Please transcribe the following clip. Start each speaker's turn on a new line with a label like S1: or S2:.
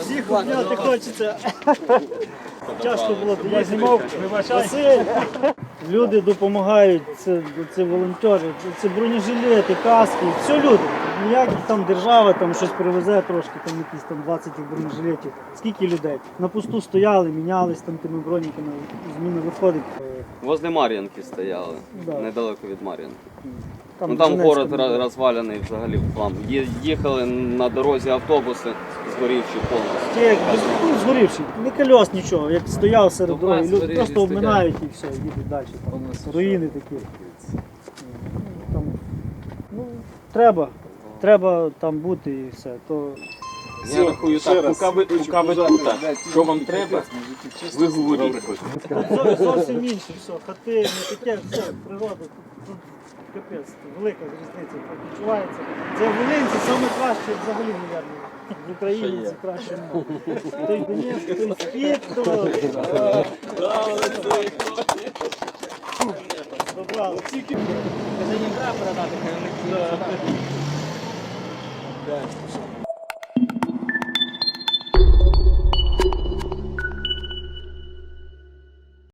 S1: Всіх обняти хочеться. Часто було, я знімав, Василь. Люди допомагають, це, це волонтери, це бронежилети, каски, все люди. Ніяк там держава там щось привезе трошки, там якісь там 20 бронежилетів. Скільки людей? На пусту стояли, мінялись там тими броніками, зміни виходить.
S2: Возле Мар'янки стояли,
S1: Да.
S2: недалеко від Мар'янки.
S1: Там,
S2: ну там
S1: Донецька
S2: город
S1: була.
S2: ра- розвалений взагалі в хлам. Є- Їхали на дорозі автобуси, згорівші повністю.
S1: Ті, як без- ну, згорівши, не кольос нічого, як стояв серед
S2: Ну,
S1: дороги, люди
S2: згорілі,
S1: просто
S2: стоять.
S1: обминають і все, їдуть далі. Там, руїни такі. Ну, Там, ну, треба, треба там бути і все. То
S3: Я рахую так, поки ви, поки ви тут, що вам треба, ви говорите.
S1: зовсім інше, все, хати, не таке, все, природа, тут, тут капець, велика різниця відчувається. Це Волинці саме краще взагалі, мабуть. В Україні це краще немає. Той Донецьк, той Схід, то... Добрали.
S4: Це back.